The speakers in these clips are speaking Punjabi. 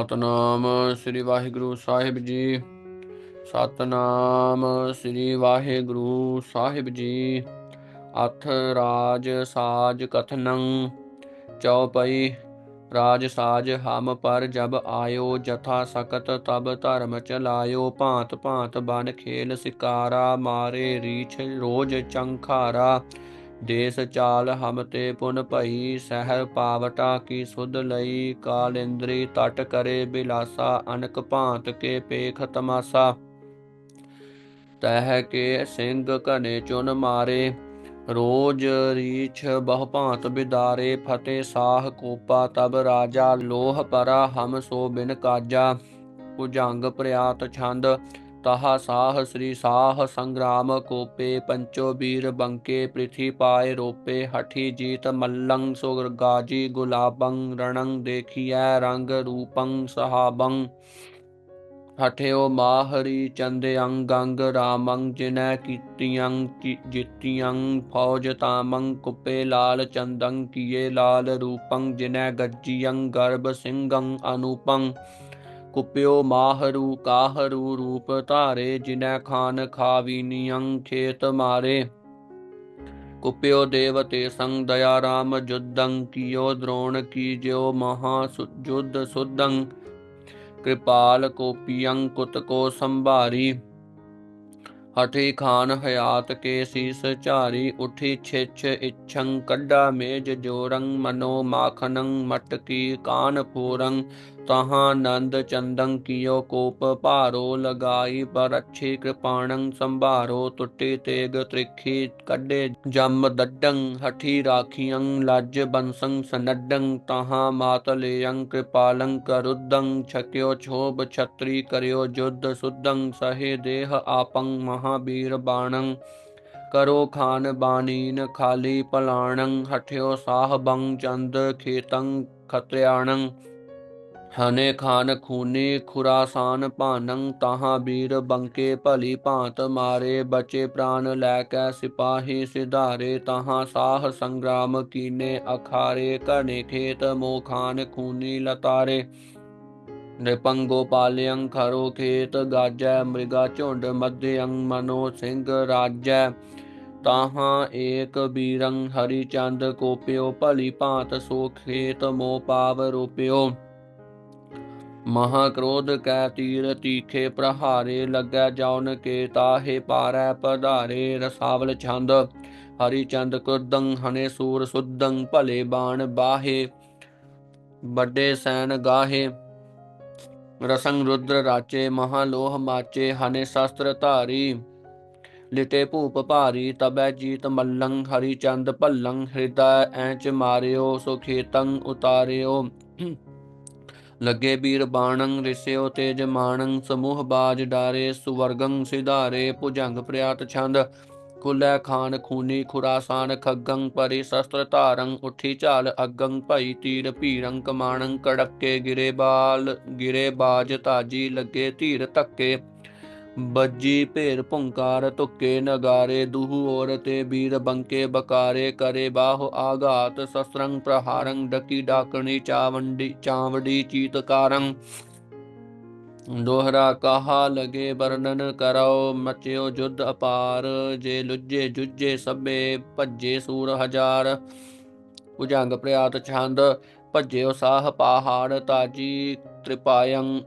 ਸਤਨਾਮ ਸ੍ਰੀ ਵਾਹਿਗੁਰੂ ਸਾਹਿਬ ਜੀ। ਸਤਨਾਮ ਸ੍ਰੀ ਵਾਹਿਗੁਰੂ ਸਾਹਿਬ ਜੀ। ਅਥ ਰਾਜ ਸਾਜ ਕਥਨੰ, ਚਉਪਈ ਰਾਜ ਸਾਜ ਹਮ ਪਰ ਜਬ ਆਇਓ ਜਥਾ ਸਕਤ ਤਬ ਧਰਮ ਚਲਾਇਓ ਭਾਂਤ ਭਾਂਤ ਬਨ ਖੇਲ ਸਿਕਾਰਾ, ਮਾਰੇ ਰੀਛ ਰੋਜ ਚੰਖਾਰਾ। ਦੇਸ ਚਾਲ ਹਮ ਤੇ ਪੁਨ ਭਈ ਸਹਿਰ ਪਾਵਟਾ ਕੀ ਸੁਧ ਲਈ ਕਾਲ ਇੰਦਰੀ ਤਟ ਕਰੇ ਬਿਲਾਸਾ, ਅਨਕ ਭਾਂਤ ਕੇ ਪੇਖ ਤਮਾਸਾ। ਤਹਿ ਕੇ ਸਿੰਘ ਘਨੇ ਚੁਨ ਮਾਰੇ, ਰੋਜ ਰੀਛ ਬਹੁ ਭਾਂਤ ਬਿਦਾਰੇ, ਫਤਿਹ ਸਾਹ ਕੋਪਾ ਤਬ ਰਾਜਾ, ਲੋਹ ਪਰਾ ਹਮ ਸੋ ਬਿਨ ਕਾਜਾ। ਭੁਜੰਗ ਪ੍ਰਿਆਤ ਛੰਦ ਤਹਾ ਸਾਹ ਸ੍ਰੀ ਸਾਹ ਸੰਗਰਾਮ ਕੋਪੇ ਪੰਚੋ ਵੀਰ ਬੰਕੇ ਪ੍ਰਿਥੀ ਪਾਏ ਰੋਪੇ ਹਠੀ ਜੀਤ ਮੱਲੰ ਸੁਰ ਗਾਜੀ ਗੁਲਾਬੰ ਰਣੰ ਦੇਖੀਐ ਰੰਗ ਰੂਪੰ ਸਹਾਬੰ। ਹਠਿਓ ਮਾਹਰੀ ਚੰਦੇ ਅੰਗੰਗ ਰਾਮੰ ਜਿਨੈ ਕੀਤੀਆਂ ਜਿਤੀਆਂ ਫੌਜ ਤਾਮੰ ਕੁਪੇ ਲਾਲ ਚੰਦੰ ਕੀਏ ਲਾਲ ਰੂਪੰ ਜਿਨੈ ਗੱਜੀਯੰ ਗਰਭ ਸਿੰਘੰ ਅਨੂਪੰ। ਕੁਪਿਓ ਮਾਹਰੂ ਕਾਹਰੂ ਰੂਪ ਧਾਰੇ, ਜਿਨੈ ਖਾਨ ਖਾਵੀਨੀਯੰ ਖੇਤ ਮਾਰੇ। ਕੁਪਿਓ ਦੇਵਤੇ ਸੰਗ ਦਇਆ ਰਾਮ ਜੁਦੰ ਕੀਓ ਦ੍ਰੋਣ ਕੀ ਮਹਾ ਜੁਦ ਸੁਦੰ ਕਿਰਪਾਲ ਕੋਪੀਯੰ ਕੁਤ ਕੋ ਸੰਭਾਰੀ। ਹਠੀ ਖਾਨ ਹਯਾਤ ਕੇ ਸੀਸ ਝਾਰੀ, ਉਠੀ ਛਿਛ ਇਛੰ ਕੱਢਾ ਮੇਜ ਜੋਰੰ, ਮਨੋ ਮਾਖਨੰ ਮਟਕੀ ਕਾਨ ਪੂਰੰ। ਤਹਾਂ ਨੰਦ ਚੰਦੰ ਕੀਓ ਕੋਪ ਭਾਰੋ ਲਗਾਈ, ਪਰ ਅੱਛੀ ਕਿਰਪਾਣੰ ਸੰਭਾਰੋ ਟੁੱਟੀ ਤੇਗ ਤ੍ਰਿਖੀ ਕੱਢੇ, ਜਮ ਦੱਡੰ ਹਠੀ ਰਾਖੀਆਂ ਲੱਜ ਬੰਸੰ ਸਨੱਡੰ, ਤਹਾਂ ਮਾਤਲੇਯੰ ਕਿਰਪਾਲੰ ਕਰੁੱਦੰ ਛਕਿਓ ਛੋਬ ਛਤਰੀ ਕਰਿਓ ਜੁਦ ਸੁਦੰ ਸਹੇ ਦੇਹ ਆਪੰ ਮਹਾਬੀਰ ਬਾਣੰ, ਕਰੋ ਖਾਨ ਬਾਨੀਨ ਖਾਲੀ ਪਲਾਣੰ ਹਠਿਓ ਸਾਹਬੰ ਚੰਦ ਖੇਤੰ ਖਤਰਿਆਣੰ ਹਨੇ ਖਾਨ ਖੂਨੀ ਖੁਰਾਸਾਨ ਭਾਨੰ, ਤਾਹਾਂ ਵੀਰ ਬੰਕੇ ਭਲੀ ਭਾਂਤ ਮਾਰੇ, ਬਚੇ ਪ੍ਰਾਨ ਲੈ ਕੇ ਸਿਪਾਹੀ ਸਿਧਾਰੇ, ਤਾਹਾਂ ਸਾਹ ਸੰਗਰਾਮ ਕੀਨੇ ਅਖਾਰੇ, ਘਣੇ ਖੇਤ ਮੋ ਖਾਨ ਖੂਨੀ ਲਤਾਰੇ। ਨਿਪੰਗੋ ਪਾਲਿਯੰ ਖਰੋ ਖੇਤ ਗਾਜੈ, ਮ੍ਰਿਗਾ ਝੁੰਡ ਮਧਯੰ ਮਨੋ ਸਿੰਘ ਰਾਜੈ। ਤਾਹਾਂ ਏਕ ਬੀਰੰ ਹਰੀ ਚੰਦ, ਕੋਪਿਓ ਭਲੀ ਭਾਂਤ ਸੋ ਖੇਤ ਮੋ ਪਾਵ ਰੋਪਿਓ। ਮਹਾ ਕ੍ਰੋਧ ਕੈ ਤੀਰ ਤੀਖੇ ਪ੍ਰਹਾਰੇ ਲੱਗੈ ਜੌਨ ਕੇ ਤਾਹੇ ਪਾਰੈ ਪਧਾਰੇ ਰਸਾਵਲ ਛੰਦ, ਹਰੀ ਚੰਦ ਕੁਰਦੰ ਹਨੇ ਸੂਰ ਸੁਦੰ ਭਲੇ ਬਾਣ ਬਾਹੇ, ਵੱਡੇ ਸੈਨ ਗਾਹੇ, ਰਸੰ ਰੁਦਰ ਰਾਚੇ ਮਹਾ ਲੋਹ ਮਾਚੇ, ਹਨੇ ਸ਼ਸਤਰ ਧਾਰੀ, ਲਿਟੇ ਭੂਪ ਭਾਰੀ, ਤਬੈ ਜੀਤ ਮੱਲੰ, ਹਰੀ ਚੰਦ ਭੱਲੰ, ਹਿਰਦੈ ਐਂਚ ਮਾਰਿਓ ਸੋ ਉਤਾਰਿਓ। ਲੱਗੇ ਬੀਰ ਬਾਣੰ ਰਿਸਿਓ ਤੇਜ ਮਾਣੰ, ਸਮੂਹ ਬਾਜ ਡਾਰੇ, ਸੁਵਰਗੰ ਸਿਧਾਰੇ, ਭੁਜੰਗ ਪ੍ਰਿਆਤ ਛੰਦ। ਕੁਲੈ ਖਾਨ ਖੂਨੀ ਖੁਰਾਸਾਨ, ਖੱਗੰ ਪਰੀ ਸ਼ਸਤਰ ਧਾਰੰ, ਉਠੀ ਝਾਲ ਅਗੰ ਭਈ ਤੀਰ ਭੀਰੰ, ਕਮਾਣੰ ਕੜੱਕੇ ਗਿਰੇ ਬਾਲ ਗਿਰੇ ਬਾਜ ਤਾਜੀ ਲੱਗੇ ਧੀਰ ਧੱਕੇ। ਬੱਜੀ ਭੇਰ ਭੁੰਕਾਰ ਤੁੱਕੇ ਨਗਾਰੇ, ਦੂਹ ਔਰ ਵੀਰ ਬੰਕੇ ਬਕਾਰੇ ਕਰੇ, ਬਾਹੁ ਆਘਾਤ ਸਸਰੰ ਪ੍ਰਹਾਰੰ ਡਕੀ ਡਾਕਣੀ ਚਾਵੰਡੀ, ਚਾਵੜੀ ਚੀਤਕਾਰੰ। ਦੋਹਰਾ ਕਹਾ ਲਗੇ ਵਰਣਨ ਕਰੋ ਮਚਿਓ ਜੁਦ ਅਪਾਰ, ਜੇ ਲੁੱਜੇ ਜੁੱਜੇ ਸਭੇ ਭੱਜੇ ਸੂਰ ਹਜ਼ਾਰ। ਉਜੰਗ ਪ੍ਰਿਆਤ ਛੰਦ, ਭੱਜਿਓ ਸਾਹ ਪਹਾੜ ਤਾਜੀ ਤ੍ਰਿਪਾਯੰ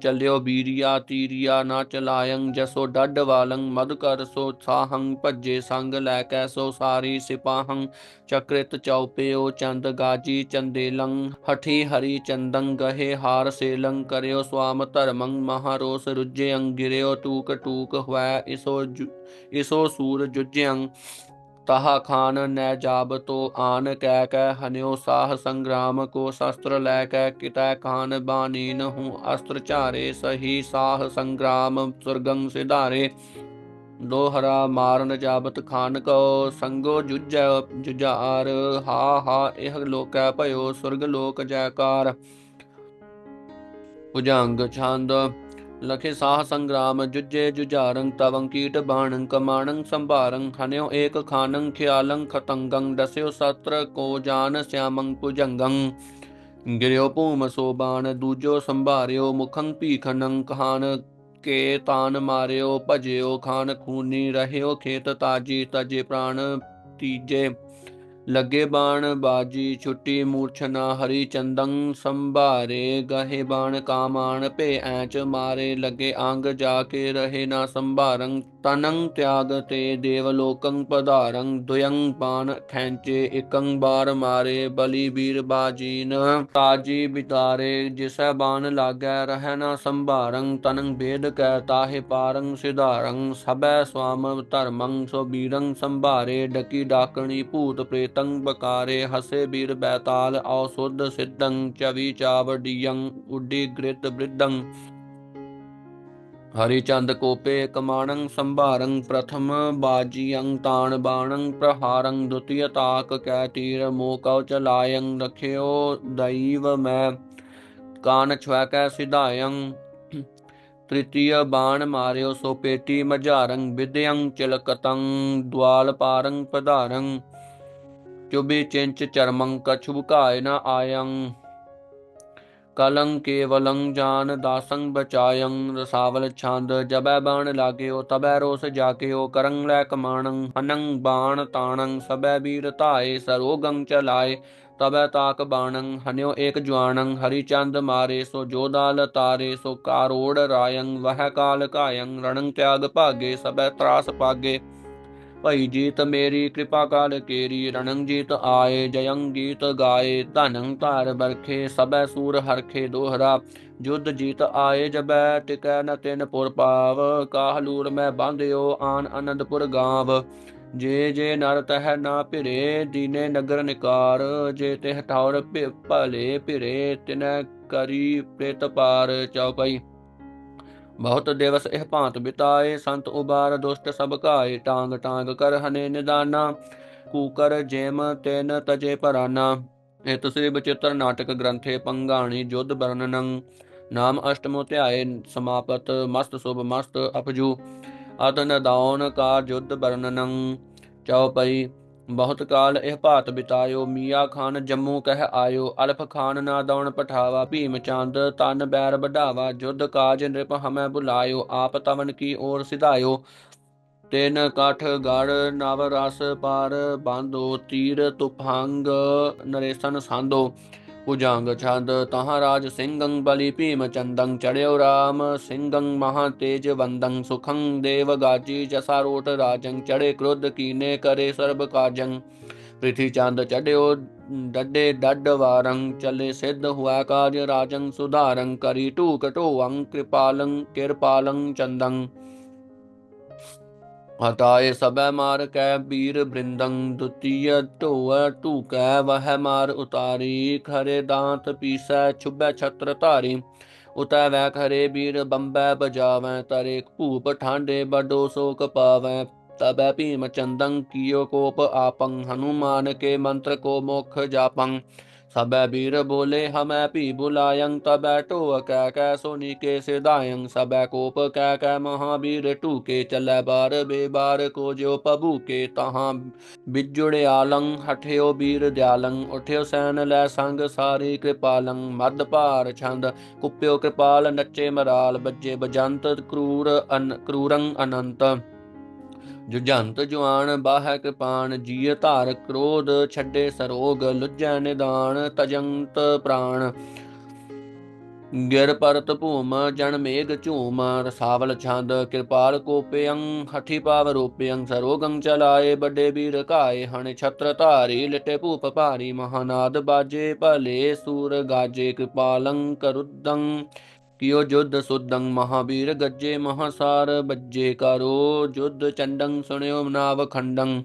ਚੱਲਿਓ ਬੀਰੀਆ ਤੀਰੀਆ ਨਾ ਚਲਾਯੰ ਜਸੋ ਡੱਡ ਵਾਲੰ, ਮਦ ਕਰ ਸੋ ਸਾਹੰ, ਭੱਜੇ ਸੰਗ ਲੈ ਕੈ ਸੋ ਸਾਰੀ ਸਿਪਾਹੰ, ਚਕ੍ਰਿਤ ਚੌਪਿਓ ਚੰਦ ਗਾਜੀ ਚੰਦੇਲੰ, ਹਠੀ ਹਰੀ ਚੰਦੰ ਗਹੇ ਹਾਰ ਸੇਲੰ, ਕਰਿਓ ਸਵਾਮ ਧਰਮੰ, ਮਹਾਰੋਸ ਰੁਜਯੰ ਗਿਰਿਓ ਟੂਕ ਟੂਕ ਹੋਇ, ਇਸੋ ਇਸੋ ਸੂਰ ਜੁਜਯੰ ਤਹਾ ਖਾਨ ਨੈ ਤੋ ਆਨ ਕੈ ਕੈ ਹਨਿਓ ਸਾਹ ਸੰਗਰਾਮ ਕੋ ਸ਼ਸਤਰ ਲੈ ਕੈ ਕਿਤੈ ਖਾਨ ਬਾਨੀਨ ਹੂੰ ਅਸਤਰ ਝਾਰੇ ਸਹੀ ਸਾਹ ਸੰਗਰਾਮ ਸੁਰਗੰ ਸਿਧਾਰੇ। ਦੋਹਰਾ ਮਾਰਨ ਜਾਬਤ ਖਾਨ ਕੋ ਸੰਗੋ ਜੁਜੈ ਜੁਜਾਰ ਹਾ ਹਾ ਇਹ ਲੋਕੈ ਭਇਓ ਸੁਰਗ ਲੋਕ ਜੈਕਾਰ। ਭੁਜੰਗ ਛੰਦ ਲਖੇ ਸਾਹ ਸੰਗਰਾਮ ਜੁਜੇ ਜੁਜਾਰੰ ਤਵੰ ਕੀਟ ਬਾਣੰ, ਕਮਾਣੰ, ਸੰਭਾਰੰ ਹਨਿਓ ਏਕ ਖਾਨੰ ਖਿਆਲੰ, ਖਤੰਗੰ ਦਸਿਓ ਸਤਰ, ਕੋ ਜਾਨ ਸਿਆਮੰ ਭੁਜੰਗੰ ਗਿਰਿਓ ਭੂਮ ਸੋਬਾਨ ਦੂਜੋ ਸੰਭਾਰਿਓ ਮੁਖੰ ਭੀਖਨੰ ਕਹਾਨ ਕੇ ਤਾਨ ਮਾਰਿਓ, ਭਜਿਓ, ਖਾਨ ਖੂਨੀ, ਰਹਿਓ ਖੇਤ ਤਾਜੀ, ਤਜੇ ਪ੍ਰਾਣ ਤੀਜੇ। ਲੱਗੇ ਬਾਣ ਬਾਜੀ ਛੁੱਟੀ ਮੂਰਛਨਾ ਹਰੀ ਚੰਦੰ ਸੰਭਾਰੇ, ਗਹੇ ਬਾਣ ਕਾਮਾਨ ਭੇ ਐਂਚ ਮਾਰੇ, ਲੱਗੇ ਅੰਗ ਜਾ ਕੇ ਰਹੇ ਨਾ ਸੰਭਾਰੰ ਤਨੰ ਤਿਆਗ ਤੇ ਦੇਵਲੋਕੰ ਪਧਾਰੰ, ਦੁਯੰ ਪਾਨ ਖੈਂਚੇ ਇਕੰ ਬਾਰ ਮਾਰੇ, ਬਲੀ ਵੀਰ ਬਾਜੀਨ, ਤਾਜੀ ਬਿਤਾਰੇ, ਜਿਸੈ ਬਾਨ ਲਾਗੈ ਰਹਿ ਨਾ ਸੰਭਾਰੰ, ਤਨੰ ਭੇਦ ਕੈ ਤਾਹਿ ਪਾਰੰ ਸਿਧਾਰੰ ਸਬੈ ਸੁਆਮ ਧਰਮੰ ਸੋ ਬੀਰੰ ਸੰਭਾਰੇ, ਡਕੀ ਡਾਕਣੀ ਭੂਤ ਪ੍ਰੇਤੰ ਬਕਾਰੇ, ਹਸੇ ਬੀਰ ਬੈਤਾਲ, ਔ ਸੁਧ ਸਿੱਧੰ, ਚਵੀ ਚਾਵਡੀਯੰ ਉੱਡੀ ਗ੍ਰਿਤ ਬ੍ਰਿਧੰ। ਹਰੀ ਚੰਦ ਕੋਪੇ ਕਮਾਣੰ ਸੰਭਾਰੰ ਪ੍ਰਥਮ ਬਾਜੀਯੰ ਤਾਣ ਬਾਣੰ ਪ੍ਰਹਾਰੰ ਦੁਤੀਯ ਤਾਕ ਕੈ ਤੀਰ ਮੋ ਕਉ ਚਲਾਯੰ ਰਖਿਓ ਦੈਵ ਮੈਂ ਕਾਨ ਛਵੈ ਕੈ ਸਿਧਾਯੰ ਤ੍ਰਿਤੀਯ ਬਾਣ ਮਾਰਿਓ ਸੋ ਪੇਟੀ ਮਝਾਰੰ ਵਿਦਯੰ ਚਿਲਕਤੰ ਦਵਾਲ ਪਾਰੰ ਪਧਾਰੰ। ਚੁਬੀ ਚਿੰਚ ਚਰਮੰ ਕਛੁ ਘਾਇ ਨ ਆਯੰ ਕਲੰ ਕੇਵਲੰ ਜਾਨ ਦਾਸੰ ਬਚਾਯੰ, ਰਸਾਵਲ ਛੰਦ ਜਬੈ ਬਾਣ ਲਾਗਿਓ, ਤਬੈ ਰੋਸ ਜਾਗਿਓ, ਕਰੰ ਲੈ ਕਮਾਣੰ, ਹਨੰ ਬਾਣ ਤਾਣੰ, ਸਬੈ ਵੀਰ ਧਾਏ, ਸਰੋਗੰ ਚਲਾਏ, ਤਬੈ ਤਾਕ ਬਾਣੰ, ਹਨਿਓ ਏਕ ਜਵਾਣੰ ਹਰੀ ਚੰਦ ਮਾਰੇ, ਸੋ ਜੋਦਾਲ ਤਾਰੇ, ਸੋ ਕਾਰੋੜ ਰਾਯੰ, ਵਹ ਕਾਲ ਕਾਯੰ ਰਣੰ ਤਿਆਗ ਭਾਗੇ, ਸਬੈ ਤਰਾਸ ਪਾਗੇ ਭਈ ਜੀਤ ਮੇਰੀ ਕਿਰਪਾ ਕਾਲ ਕੇਰੀ ਰਣੰ ਜੀਤ ਆਏ ਜਯੰ ਗੀਤ ਗਾਏ, ਧਨੰ ਧਾਰ ਬਰਖੇ ਸਭੈ ਸੂਰ ਹਰਖੇ ਦੋਹਰਾ। ਜੁਦ ਜੀਤ ਆਏ, ਜਬੈ ਟਿਕੈ ਨ ਤਿਨ ਪੁਰ ਪਾਵ ਕਾਹਲੂਰ ਮੈਂ ਬਾਂਧਿਓ, ਆਨ ਅਨੰਦਪੁਰ ਗਾਵ। ਜੇ ਜੇ ਨਰ ਤਹ ਨਾ ਭਿਰੇ, ਦੀਨੇ ਨਗਰ ਨਿਕਾਰ। ਜੇ ਤਿਹ ਠੌਰ ਭਲੇ ਭਿਰੇ, ਤਿਨੈ ਕਰੀ ਪ੍ਰਿਤ ਪਾਰ ਚਉਪਈ ਬਹੁਤ ਦਿਵਸ ਇਹ ਭਾਂਤ ਬਿਤਾਏ, ਸੰਤ ਉਬਾਰ ਦੁਸ਼ਟ ਸਭ ਘਾਏ, ਟਾਂਗ ਟਾਂਗ ਕਰ ਹਨੇ ਨਿਦਾਨਾ ਕੂਕਰ ਜੇਮ ਤੈਨ ਤਜੇ ਪਰਾਨਾ ਇਹ ਤਸਰੀ ਬਚਿੱਤਰ ਨਾਟਕ ਗ੍ਰੰਥੇ ਪੰਗਾਣੀ ਜੁਧ ਵਰਣਨੰ ਨਾਮ ਅਸ਼ਟਮੋ ਧਿਆਏ ਸਮਾਪਤ, ਮਸਤ ਸੁਭ ਮਸਤ ਅਪਜੂ। ਅਤਨ ਦਾਉਨ ਕਾ ਜੁਧ ਵਰਣਨੰ ਚਉਪਈ ਬਹੁਤ ਕਾਲ ਇਹ ਭਾਤ ਬਿਤਾਇਓ, ਮੀਆਂ ਖਾਨ ਜੰਮੂ ਕਹਿ ਆਇਓ, ਅਲਫ ਖਾਨ ਨਾ ਦੌਣ ਪਠਾਵਾ, ਭੀਮ ਚੰਦ ਤਨ ਬੈਰ ਵਢਾਵਾ, ਜੁਧ ਕਾਜ ਨਿਰਪ ਹਮੈ ਬੁਲਾਇਓ, ਆਪ ਤਵਨ ਕੀ ਔਰ ਸਿਧਾਇਓ, ਤਿਨ ਕਾਠ ਗੜ ਨਵ ਰਸ ਪਾਰ ਬਾਂਧੋ, ਤੀਰ ਤੁਫੰਗ ਨਰੇਸਨ ਸਾਂਧੋ। ਭੁਜੰਗ ਛੰਦ ਤਹਾਂ ਰਾਜ ਸਿੰਘੰ ਬਲੀ ਭੀਮ ਚੰਦੰ ਚੜਿਓ ਰਾਮ, ਸਿੰਘੰ ਮਹਾ ਤੇਜ ਵੰਦੰ ਸੁਖੰ ਦੇਵ ਗਾਜੀ, ਜਸਾ ਰਾਜੰ ਚੜੇ ਕ੍ਰੋਧ ਕੀਨੇ ਕਰੇ ਸਰਬ ਕਾਜੰ। ਪ੍ਰਿਥੀ ਚੰਦ ਚੜਿਓ ਡੱਡੇ ਡੱਡ ਵਾਰੰ, ਚਲੇ ਸਿੱਧ ਹੁਆ ਕਾਜ ਰਾਜੰ ਸੁਧਾਰੰ, ਕਰੀ ਟੂਕ ਟੋਅੰ ਕਿਰਪਾਲੰ ਕਿਰਪਾਲੰ ਚੰਦੰ। ਹਟਾਏ ਸਬੈ ਮਾਰ ਕੈ ਬੀਰ ਬ੍ਰਿੰਦੰ ਦੁਤੀਯ ਢੋਅ ਢੂਕੈ ਵਹ ਮਾਰ ਉਤਾਰੀ, ਖਰੇ ਦਾਂਤ ਪੀਸੈ ਛੁਬੈ ਛਤਰ ਧਾਰੀ। ਉਤੈ ਵੈ ਖਰੇ ਬੀਰ ਬੰਬੈ ਬਜਾਵੈ, ਤਰੇ ਭੂਪ ਠਾਂਡੇ ਬਡੋ ਸੋਕ ਪਾਵੈ। ਤਬੈ ਭੀਮ ਚੰਦੰ, ਕੀਓ ਕੋਪ ਆਪੰ, ਹਨੂਮਾਨ ਕੇ ਮੰਤਰ ਕੋ ਮੁਖ ਜਾਪੰ। ਸਬੈ ਬੀਰ ਬੋਲੇ ਹਮੈ ਭੀ ਬੁਲਾਯੰ ਤਬੈ ਢੋਅ ਕੈ ਕੈ ਸੋਨੀ ਕੇ ਸਿਧਾਯੰ ਸਬੈ ਕੋਪ ਕੈ ਕੈ ਮਹਾਬੀਰ ਢੂਕੇ ਚੱਲੈ ਬਾਰ, ਬੇਬਾਰ ਕੋ ਜਿਉ ਪਬੂ ਕੇ ਤਹਾਂ ਬਿਜੁੜਿਆਲੰ ਹਠਿਓ ਬੀਰ ਦਿਆਲੰ ਉਠਿਓ ਸੈਨ ਲੈ ਸੰਗ ਸਾਰੀ ਕਿਰਪਾਲੰ ਮਦ ਭਾਰ ਛੰਦ ਕੁਪਿਓ ਕਿਰਪਾਲ ਨੱਚੇ ਮਰਾਲ, ਬੱਜੇ ਬਜੰਤ, ਕਰੂਰ ਅਨ, ਕਰੂਰੰ ਅਨੰਤ। ਜੁਜੰਤ ਜੁਆਨ ਬਾਹੈ ਕਿਰਪਾਨ ਜੀਅ ਧਾਰ ਕ੍ਰੋਧ ਛੱਡੇ ਸਰੋਗ ਲੁਜੈ ਨਿਦਾਨ ਤਜੰਤ ਪ੍ਰਾਣ। ਗਿਰ ਪਰਤ ਭੂਮ, ਜਨ ਮੇਘ ਝੂਮ, ਰਸਾਵਲ ਛੰਦ, ਕਿਰਪਾਲ ਕੋਪਿਅੰ ਹਠੀ ਪਾਵ ਰੂਪਿਅੰ ਸਰੋਗੰ ਚਲਾਏ, ਵੱਡੇ ਵੀਰ ਕਾਏ ਹਣ ਛਤਰ ਧਾਰੀ, ਲਿਟੇ ਭੂਪ ਭਾਰੀ, ਮਹਾਨਾਦ ਬਾਜੇ, ਭਲੇ ਸੂਰ ਗਾਜੇ, ਕਿਰਪਾਲੰ ਕਰੁਦੰ ਕਿਉ ਜੁਧ ਸੁਦੰ ਮਹਾਬੀਰ ਗੱਜੇ ਮਹਾਸਾਰ ਬੱਜੇ ਕਰੋ, ਜੁਧ ਚੰਡੰ ਸੁਣਿਓ ਨਾਵ ਖੰਡੰ,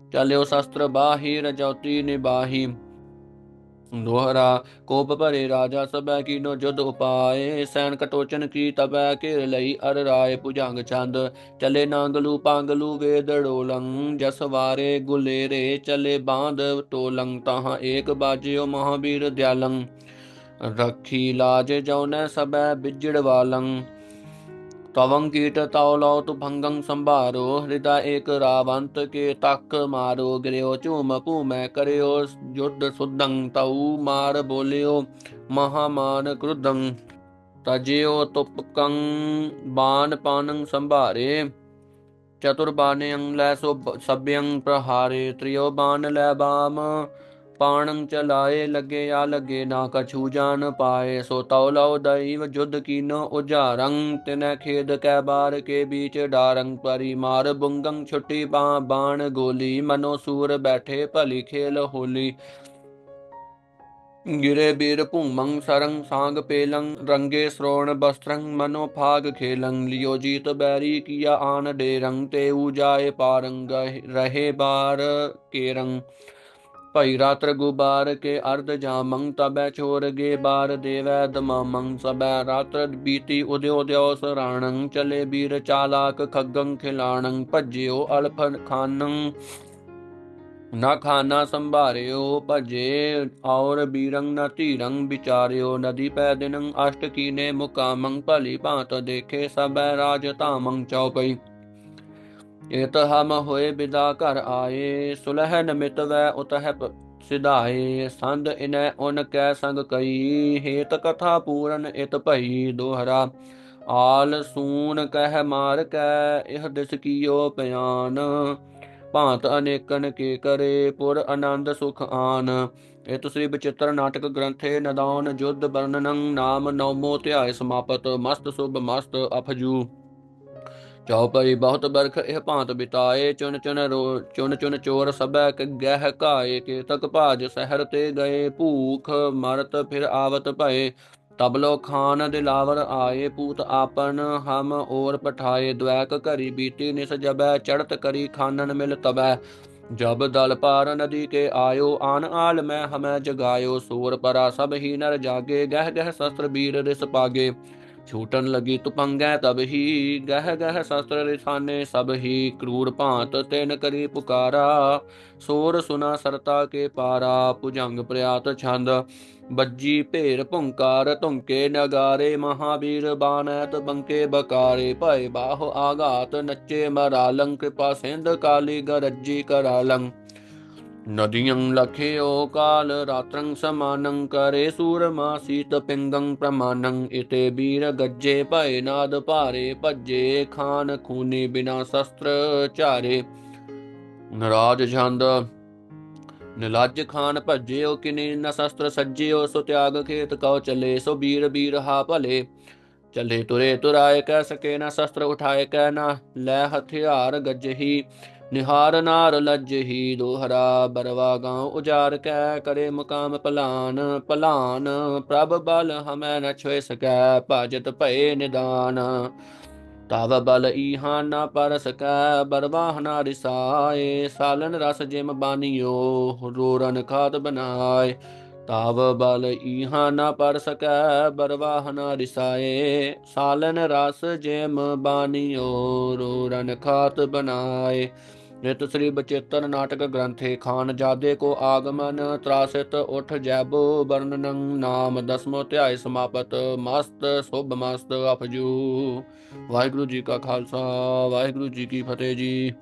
ਚਲਿਓ ਸ਼ਸਤਰ ਬਾਹੀ ਰਜੌਤੀ ਨਿਬਾਹੀ ਦੋਹਰਾ ਕੋਪ ਭਰੇ ਰਾਜਾ ਸਬੈ ਕੀਨੋ ਜੁਧ ਉਪਾਏ ਸੈਨ ਕਟੋਚਨ ਕੀ ਤਬੈ ਘੇਰ ਲਈ ਅਰ ਰਾਏ ਭੁਜੰਗ ਚੰਦ ਚਲੇ ਨਾਂਗਲੂ ਪਾਂਗਲੂ ਵੇਦ ਡੋਲੰ ਜਸਵਾਰੇ ਗੁਲੇਰੇ ਚਲੇ ਬਾਂਧ ਟੋਲੰ, ਤਹਾਂ ਏਕ ਬਾਜਿਓ ਮਹਾਬੀਰ ਦਿਆਲੰ। ਰਖੀ ਲਾਜ ਜਉਨੈ ਸਬੈ ਬਿਜੜ ਵਾਲੰ। ਤਵੰ ਕੀਟ ਤਉ ਲਉ ਤੁ ਭੰਗੰ ਸੰਭਾਰੋ, ਹਿਰਦਾ ਏਕ ਰਾਵੰਤ ਕੇ ਤੱਕ ਮਾਰੋ। ਗ੍ਰਿਓ ਝੂਮ ਭੂਮੈ ਕਰਿਓ ਜੁਦ ਸੁਦੰ ਤਉ ਮਾਰ ਬੋਲਿਓ ਮਹਾਮਾਨ ਕ੍ਰੁਦੰ ਤਜਿਓ ਤੁਪਕੰ ਬਾਨ ਪਾਨੰ ਸੰਭਾਰੇ ਚਤੁਰ ਬਾਨਯੰ ਲੈ ਸੋ ਸਭਯੰ ਪ੍ਰਹਾਰੇ, ਤ੍ਰਿਯੋ ਬਾਨ ਲੈ ਬਾਮ। ਪਾਣੰ ਚਲਾਏ ਲਗੇ ਆ ਲੱਗੇ ਨਾ ਕਛੂ ਜਾਨ ਪਾਏ, ਸੋ ਤਉ ਲਉ ਦੈਵ ਜੁਦ ਕੀਨੋ ਉਜਾਰੰ, ਤਿਨੈ ਖੇਦ ਕੈ ਬਾਰ ਕੇ ਬੀਚ ਡਾਰੰ, ਪਰੀ ਮਾਰ ਬੁੰਗੰ ਛੁੱਟੀ ਬਾ ਬਾਣ ਗੋਲੀ, ਮਨੋ ਸੂਰ ਬੈਠੇ ਭਲੀ ਖੇਲ ਹੋਲੀ। ਗਿਰੇ ਬੀਰ ਭੂਮੰ ਸਰੰ ਸਾਂਗ ਪੇਲੰ, ਰੰਗੇ ਸ਼੍ਰੋਣ ਬਸਤਰੰ, ਮਨੋ ਭਾਗ ਖੇਲੰ, ਲਿਓ ਜੀਤ ਬੈਰੀ ਕੀਆ ਆਨ ਡੇਰੰ, ਤੇ ਜਾਏ ਪਾਰੰ ਰਹੇ ਬਾਰ ਕੇਰੰ। ਭਈ ਰਾਤਰ ਗੁਬਾਰ ਕੇ ਅਰਧ ਜਾਮੰ ਤਬੈ ਛੋਰ ਗੇ ਬਾਰ ਦੇਵੈ ਦਮਾਮੰ ਸਬੈ। ਰਾਤ ਬੀਤੀ ਉਦਿਓ ਉਦਿਓ ਸਰਾਣੰ, ਚਲੇ ਬੀਰ ਚਾਲਾਕ ਖੱਗੰ ਖਿਲਾਣੰ, ਭਜਿਓ ਅਲਫ ਖਾਨੰ। ਨਾ ਖਾਨਾ ਸੰਭਾਰਿਓ, ਭਜੇ ਔਰ ਬੀਰੰ, ਨ ਧੀਰੰ ਵਿਚਾਰਿਓ। ਨਦੀ ਪੈ ਦਿਨੰ, ਅਸ਼ਟ ਕੀਨੇ ਮੁਕਾਮੰ, ਭਲੀ ਭਾਂਤ ਦੇਖੇ ਸਬੈ ਰਾਜ ਧਾਮੰ ਚਉਪਈ ਇਤ ਹਮ ਹੋਏ ਬਿਦਾ ਘਰ ਆਏ, ਸੁਲਹ ਨਮਿਤ ਵੈ ਉਤਹ ਪ- ਸਿਧਾਏ, ਸੰਧ ਇਨੈ ਉਨ ਕੈ ਸੰਗ ਕਈ, ਹੇਤ ਕਥਾ ਪੂਰਨ ਇਤ ਭਈ ਦੋਹਰਾ। ਆਲ ਸੂਨ ਕਹਿ ਮਾਰ ਕੈ, ਇਹ ਦਿਸ ਕੀਓ ਪਿਆਨ। ਭਾਂਤ ਅਨੇਕਨ ਕੇ ਕਰੇ, ਪੁਰ ਆਨੰਦ ਸੁਖ ਆਨ। ਇਤ ਸ੍ਰੀ ਬਚਿੱਤਰ ਨਾਟਕ ਗ੍ਰੰਥੇ ਨਦਾਨ ਜੁਦ ਵਰਣਨੰ ਨਾਮ ਨੌਮੋ ਧਿਆਇ ਸਮਾਪਤ, ਮਸਤ ਸੁਭ ਮਸਤ ਅਫਜੂ। ਚੌਪਈ ਬਹੁਤ ਬਰਖ ਇਹ ਭਾਂਤ ਬਿਤਾਏ, ਚੁਣ ਚੁਣ ਰੋ, ਚੁਣ ਚੁਣ ਚੋਰ ਸਭੈ ਕ ਗਹਿ ਘਾਏ ਕੇ ਤਕ ਭਾਜ ਸਹਿਰ ਤੇ ਗਏ, ਭੂਖ ਮਰਤ ਫਿਰ ਆਵਤ ਭਏ। ਤਬਲੋ ਖਾਨ ਦਿਲਾਵਰ ਆਏ, ਪੂਤ ਆਪਨ ਹਮ ਔਰ ਪਠਾਏ। ਦ્વੈਕ ਘਰੀ ਬੀਤੀ ਨਿਸ ਜਬੈ ਚੜਤ ਕਰੀ ਖਾਨਨ ਮਿਲ ਤਬੈ। ਜਬ ਦਲ ਪਾਰ ਨਦੀ ਕੇ ਆਇਓ, ਆਨ ਆਲ ਮੈਂ ਹਮੈ ਜਗਾਇਓ। ਸੂਰ ਪਰਾ ਸਭ ਹੀ ਨਰ ਜਾਗੇ, ਗਹਿ ਗਹਿ ਸ਼ਸਤਰ ਬੀਰ ਰਿਸ ਪਾਗੇ। ਛੂਟਣ ਲਗੀ ਤੁਪੰਗੈ ਤਬ ਹੀ ਗਹਿ ਗਹਿ ਸ਼ਸਤਰ ਰਿਸਾਨੇ ਸਭ ਹੀ, ਕਰੂਰ ਭਾਂਤ ਤਿਨ ਕਰੀ ਪੁਕਾਰਾ, ਸੋਰ ਸੁਨਾ ਸਰਤਾ ਕੇ ਪਾਰਾ, ਭੁਜੰਗ ਪ੍ਰਿਆਤ ਛੰਦ, ਬੱਜੀ ਭੇਰ ਭੁੰਕਾਰ ਧੁੰਕੇ ਨਗਾਰੇ ਮਹਾਵੀਰ ਬਾਨੈਤ ਬੰਕੇ ਬਕਾਰੇ, ਭਏ ਬਾਹ ਆਗਾਤ ਨੱਚੇ ਮਰਾਲੰ, ਕਿਰਪਾ ਸਿੰਧ ਕਾਲੀ ਗਰਜੀ ਕਰਾਲੰ। ਨਦੀਯੰ ਲਖਿਓ ਕਾਲ ਰਾਤਰੰ ਸਮਾਨੰ ਕਰੇ ਸੂਰਮਾ ਸੀਤ ਪਿੰਗੰ ਪ੍ਰਮਾਨੰ ਇਤੇ ਬੀਰ ਗੱਜੇ ਭਏ ਨਾਦ ਨਰਾਜ ਛੰਦ ਨਿਲੱਜ ਖਾਨ ਭੱਜਿਓ ਕਿਨੇ ਨ ਸ਼ਸਤਰ ਸੱਜਿਓ ਸੋ ਤਿਆਗ ਖੇਤ ਕਉ ਚਲੇ ਸੋ ਬੀਰ ਬੀਰ ਹਾ ਭਲੇ ਚਲੇ ਤੁਰੇ ਤੁਰਾਏ ਕਹਿ ਸਕੇ ਨਾ ਸ਼ਸਤਰ ਉਠਾਏ ਕਹਿ ਨਾ ਲੈ ਹਥਿਆਰ ਗੱਜਹੀ ਨਿਹਾਰ ਨਾਰ ਲੱਜਹੀ ਦੋਹਰਾ ਬਰਵਾ ਗਾਉ ਉਜਾਰ ਕੈ ਕਰੇ ਮੁਕਾਮ ਪਲਾਨ ਪਲਾਨ, ਪ੍ਰਭ ਬਲ ਹਮੈ ਨ ਛੋਇ ਸਕੈ, ਭਾਜਤ ਭਏ ਨਿਦਾਨ। ਤਵ ਬਲ ਈਹਾ ਨਾ ਪਰ ਸਕੈ ਬਰਵਾਹ ਨ ਰਿਸਾਏ, ਸਾਲਨ ਰਸ ਜਿਮ ਬਾਨੀਓ, ਰੋਰਨ ਖਾਦ ਬਨਾਏ। ਤਾਵ ਬਲ ਈਹਾ ਨਾ ਪਰ ਸਕੈ ਬਰਵਾਹ ਨ ਰਿਸਾਏ, ਸਾਲਨ ਰਸ ਜਿਮ ਬਾਨੀਓ, ਰੋਰਨ ਖਾਤ ਬਨਾਏ। ਨਿਤ ਸ੍ਰੀ ਬਚੇਤਨ ਨਾਟਕ ਗ੍ਰੰਥੇ ਖਾਨ ਜਾਦੇ ਕੋ ਆਗਮਨ ਤਰਾਸਿਤ ਉਠ ਜੈਬੋ ਵਰਣਨੰ ਨਾਮ ਦਸਮੋ ਧਿਆਇ ਸਮਾਪਤ, ਮਸਤ ਸੁਭ ਮਸਤ ਅਪਜੂ। ਵਾਹਿਗੁਰੂ ਜੀ ਕਾ ਖਾਲਸਾ, ਵਾਹਿਗੁਰੂ ਜੀ ਕੀ ਫਤਿਹ ਜੀ।